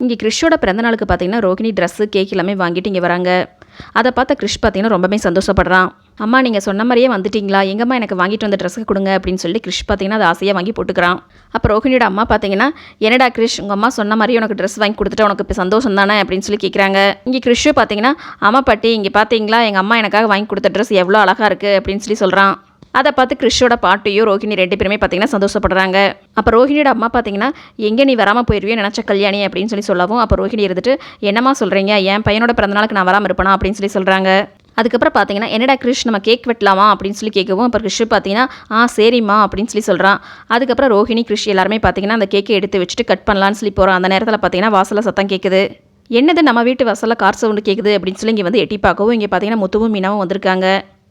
இங்கே கிறிஷோட பிறந்தநாளுக்கு பார்த்தீங்கன்னா Rohini dress cake எல்லாமே வாங்கிட்டு இங்கே வராங்க. அதை பார்த்த கிறிஷ் பார்த்தீங்கன்னா ரொம்பவே சந்தோஷப்படுறான். அம்மா நீங்கள் சொன்ன மாதிரியே வந்துட்டீங்களா? எங்கம்மா எனக்கு வாங்கிட்டு வந்த ட்ரெஸ்ஸுக்கு கொடுங்க அப்படின்னு சொல்லி கிறிஷ் பார்த்தீங்கன்னா அதை ஆசையாக வாங்கி போட்டுக்கிறான். அப்போ ரோஹிணியோட அம்மா பார்த்தீங்கன்னா என்னடா கிறிஷ் உங்கள் அம்மா சொன்ன மாதிரி உனக்கு ட்ரெஸ் வாங்கி கொடுத்துட்டு உனக்கு இப்போ சந்தோஷம் தானே? அப்படின்னு சொல்லி கேட்குறாங்க இங்கே கிறிஷு பார்த்தீங்கன்னா அம்மா பாட்டி இங்கே பார்த்தீங்களா எங்கள் அம்மா எனக்காக வாங்கி கொடுத்த ட்ரெஸ் எவ்வளோ அழகாக இருக்குது அப்படின்னு சொல்லி சொல்கிறான் அதை பார்த்து கிறிஷோட பாட்டியும் ரோஹிணி ரெண்டு பேருமே பார்த்தீங்கன்னா சந்தோஷப்படுறாங்க. அப்போ ரோஹிணியோட அம்மா பார்த்தீங்கன்னா எங்கே நீ வராமல் போயிருவியோ நினச்ச கல்யாணி? அப்படின்னு சொல்லி சொல்லவும் அப்போ ரோஹிணி இருந்துட்டு என்னம்மா சொல்கிறீங்க என் பையனோட பிறந்தநாளுக்கு நான் வராமல் இருப்பேனா? அப்படின்னு சொல்லி சொல்கிறாங்க அதுக்கப்புறம் பார்த்தீங்கன்னா என்னடா கிறிஷ் நம்ம கேக் வெட்டலாமா? அப்படின்னு சொல்லி கேட்கவும் அப்புறம் கிறிஷ் பார்த்தீங்கன்னா ஆ சரிம்மா அப்படின்னு சொல்லி சொல்கிறான் அதுக்கப்புறம் ரோஹிணி கிறிஷ் எல்லாருமே பார்த்தீங்கன்னா அந்த கேக்கை எடுத்து வச்சுட்டு கட் பண்ணலான்னு சொல்லி போகிறோம் அந்த நேரத்தில் பார்த்தீங்கன்னா வாசலில் சத்தம் கேட்குது என்னது நம்ம வீட்டு வாசலில் கார் சவுண்டு கேட்குது அப்படின்னு சொல்லி இங்கே வந்து எட்டி பார்க்கவும் இங்கே பார்த்தீங்கன்னா முத்துவும் மீனாவும் வந்திருக்காங்க.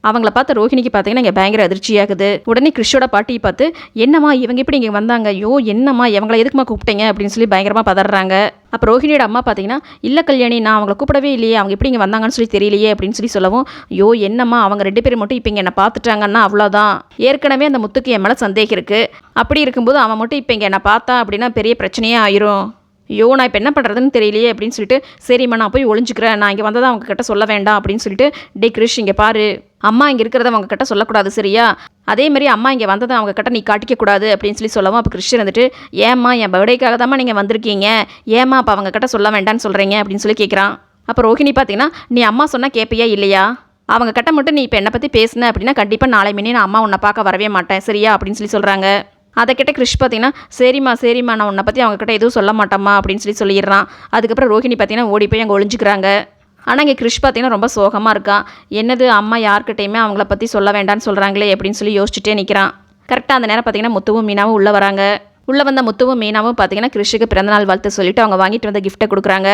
அவங்கள பார்த்து ரோஹிணிக்கு பார்த்தீங்கன்னா இங்கே பயங்கர அதிர்ச்சியாகுது. உடனே கிறிஷோட பாட்டியை பார்த்து என்னம்மா இவங்க எப்படி இங்கே வந்தாங்க? ஐயோ என்னம்மா இவங்களை எதுக்குமா கூப்பிட்டீங்க? அப்படின்னு சொல்லி பயங்கரமாக பதறாங்க. அப்போ ரோஹிணியோட அம்மா பார்த்தீங்கன்னா இல்லை கல்யாணி நான் அவங்கள கூப்பிடவே இல்லையே. அவங்க எப்படி இங்கே வந்தாங்கன்னு சொல்லி தெரியலையே. அப்படின்னு சொல்லி சொல்லவும் ஐயோ என்னம்மா அவங்க ரெண்டு பேரும் மட்டும் இப்போ இங்கே என்னை பார்த்துட்டாங்கன்னா அவ்வளோதான் ஏற்கனவே அந்த முத்துக்கு என் மேலே சந்தேகம் இருக்குது அப்படி இருக்கும்போது அவன் மட்டும் இப்போ இங்கே என்னை பார்த்தா அப்படின்னா பெரிய பிரச்சனையே ஆயிரும். ஐயோ நான் இப்போ என்ன பண்ணுறதுன்னு தெரியலையே. அப்படின்னு சொல்லிட்டு சரிம்மா நான் போய் ஒளிஞ்சுக்கிறேன். நான் இங்கே வந்ததை அவங்க கிட்ட சொல்ல வேண்டாம். அப்படின்னு சொல்லிட்டு டே கிரிஷ் இங்கே பாரு. அம்மா இங்கே இருக்கிறத அவங்க கிட்ட சொல்லக்கூடாது சரியா? அதே மாதிரி அம்மா இங்கே வந்ததை அவங்க கிட்ட நீ காட்டிக்க கூடாது அப்படின்னு சொல்லி சொல்லவும் அப்போ கிறிஷ் வந்துட்டு ஏம்மா என் பர்த்டேக்காக தாம்மா நீங்கள் வந்திருக்கீங்க. ஏம்மா அப்போ அவங்க கிட்ட சொல்ல வேண்டாம்னு சொல்கிறீங்க அப்படின்னு சொல்லி கேட்குறான் அப்போ ரோஹிணி பார்த்தீங்கன்னா நீ அம்மா சொன்னால் கேட்பியா இல்லையா? அவங்க கிட்ட மட்டும் நீ இப்போ என்னை பற்றி பேசுன அப்படின்னா கண்டிப்பாக நாளை மினி நான் அம்மா உன்னை பார்க்க வரவே மாட்டேன் சரியா? அப்படின்னு சொல்லி சொல்கிறாங்க அதை கிட்ட கிறிஷ் பார்த்தீங்கன்னா சரிம்மா சரிம்மா நான் உன்னை பற்றி அவங்க கிட்ட எதுவும் சொல்ல மாட்டேம்மா அப்படின்னு சொல்லி சொல்லிடுறான். அதுக்கப்புறம் ரோஹிணி பார்த்தீங்கன்னா ஓடி போய் அங்கே ஒழிஞ்சுக்கிறாங்க ஆனால் இங்கே கிறிஷ் பார்த்தீங்கன்னா ரொம்ப சோகமாக இருக்கான் என்னது அம்மா யார்கிட்டையுமே அவங்கள பற்றி சொல்ல வேண்டாம்னு சொல்கிறாங்களே அப்படின்னு சொல்லி யோசிச்சுட்டே நிற்கிறான் கரெக்டாக அந்த நேரம் பார்த்தீங்கன்னா முத்துவும் மீனாவும் உள்ளே வராங்க. உள்ளே வந்த முத்துவும் மீனாவும் பார்த்தீங்கன்னா கிறிஷுக்கு பிறந்தநாள் வாழ்த்து சொல்லிட்டு அவங்க வாங்கிட்டு வந்த கிஃப்ட்டை கொடுக்குறாங்க.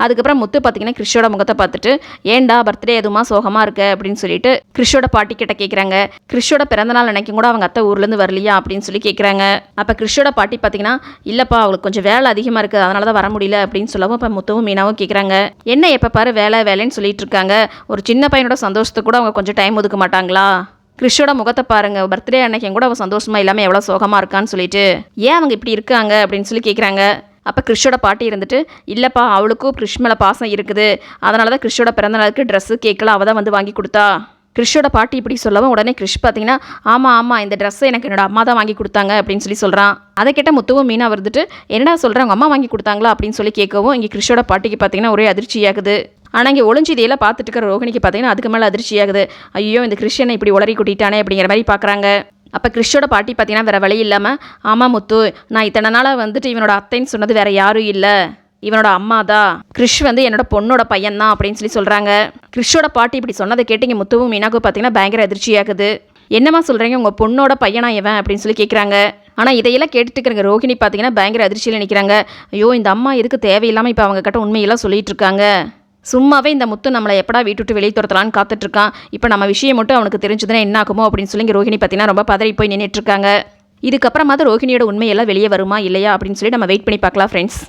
அதுக்கப்புறம் முத்து பார்த்தீங்கன்னா கிறிஷோட முகத்தை பார்த்துட்டு ஏன்டா பர்த்டே எதுவுமா சோகமாக இருக்க? அப்படின்னு சொல்லிட்டு கிறிஷோட பாட்டி கிட்ட கேட்குறாங்க கிறிஷோட பிறந்தநாள் நினைக்கும் கூட அவங்க அத்தை ஊர்லேருந்து வரலையா அப்படின்னு சொல்லி கேட்குறாங்க அப்போ கிறிஷோட பாட்டி பார்த்தீங்கன்னா இல்லைப்பா அவளுக்கு கொஞ்சம் வேலை அதிகமாக இருக்குது அதனால தான் வர முடியல அப்படின்னு சொல்லவும் இப்போ முத்துவும் மீனாவும் கேட்குறாங்க என்ன எப்போ பாரு வேலை வேலைன்னு சொல்லிட்டு இருக்காங்க. ஒரு சின்ன பையனோட சந்தோஷத்துக்கு கூட அவங்க கொஞ்சம் டைம் ஒதுக்க மாட்டாங்களா? கிறிஷோட முகத்தை பாருங்க பர்த்டே அன்னைக்கு கூட அவன் சந்தோஷமா இல்லாமல் எவ்வளோ சோகமாக இருக்கான்னு சொல்லிட்டு ஏன் அவங்க இப்படி இருக்காங்க? அப்படின்னு சொல்லி கேட்குறாங்க அப்போ கிறிஷோட பாட்டி இருந்துட்டு இல்லைப்பா அவளுக்கும் கிறிஷ் மேலே பாசம் இருக்குது. அதனால தான் கிறிஷோட பிறந்த நாளுக்கு ட்ரெஸ்ஸு கேட்கலாம் அவள் தான் வந்து வாங்கி கொடுத்தா. கிறிஷோட பாட்டி இப்படி சொல்லவும் உடனே கிறிஷ் பார்த்தீங்கன்னா ஆமாம் ஆமாம் இந்த ட்ரெஸ்ஸை எனக்கு என்னோட அம்மா தான் வாங்கி கொடுத்தாங்க அப்படின்னு சொல்லி சொல்கிறான் அதை கேட்ட முத்துவும் மீனா வந்துட்டு என்னடா சொல்கிறேன் உங்கள் அம்மா வாங்கி கொடுத்தாங்களா? அப்படின்னு சொல்லி கேட்கவும் இங்கே கிறிஷோட பாட்டிக்கு பார்த்தீங்கன்னா ஒரே அதிர்ச்சியாகுது. ஆனால் இங்கே ஒளிஞ்சு இதையெல்லாம் பார்த்துட்டு இருக்கிற ரோகிணிக்கு பார்த்தீங்கன்னா அதுக்கு மேலே அதிர்ச்சியாகுது. ஐயோ இந்த கிறிஷனை இப்படி உளறி கூட்டிட்டானே அப்படிங்கிற மாதிரி பார்க்குறாங்க அப்போ கிறிஷோட பாட்டி பார்த்தீங்கன்னா வேறு வழி இல்லாமல் ஆமாம் முத்து நான் இத்தனை நாளாக வந்துட்டு இவனோட அத்தைன்னு சொன்னது வேறு யாரும் இல்லை. இவனோட அம்மா தான். கிறிஷ் வந்து என்னோட பொண்ணோட பையன் தான் அப்படின்னு சொல்லி சொல்கிறாங்க கிறிஷோட பாட்டி இப்படி சொன்னதை கேட்டீங்க முத்துவும் மீனாக்கும் பார்த்தீங்கன்னா பயங்கர அதிர்ச்சியாகுது என்னம்மா சொல்கிறீங்க உங்கள் பொண்ணோட பையனா இவன்? அப்படின்னு சொல்லி கேட்குறாங்க ஆனால் இதையெல்லாம் கேட்டுட்டு இருக்கிற ரோஹிணி பார்த்தீங்கன்னா பயங்கர அதிர்ச்சியில் நிற்கிறாங்க ஐயோ இந்த அம்மா எதுக்கு தேவையில்லாமல் இப்போ அவங்க கிட்ட உண்மையெல்லாம் சொல்லிகிட்டு இருக்காங்க? சும்மாவே இந்த முத்து நம்மளை எப்படா வீட்டு விட்டு வெளியே துரத்தலான்னு காத்துட்ருக்கான். இப்போ நம்ம விஷயம் மட்டும் அவனுக்கு தெரிஞ்சதுன்னா என்ன ஆகுமோ அப்படின்னு சொல்லி ரோஹிணி பார்த்தீங்கன்னா ரொம்ப பதறி போய் நின்றுட்டு இருக்காங்க இதுக்கப்புறமா தான் ரோஹிணியோட உண்மையெல்லாம் வெளியே வருமா இல்லையா அப்படின்னு சொல்லி நம்ம வெயிட் பண்ணி பார்க்கலாம் ஃப்ரெண்ட்ஸ்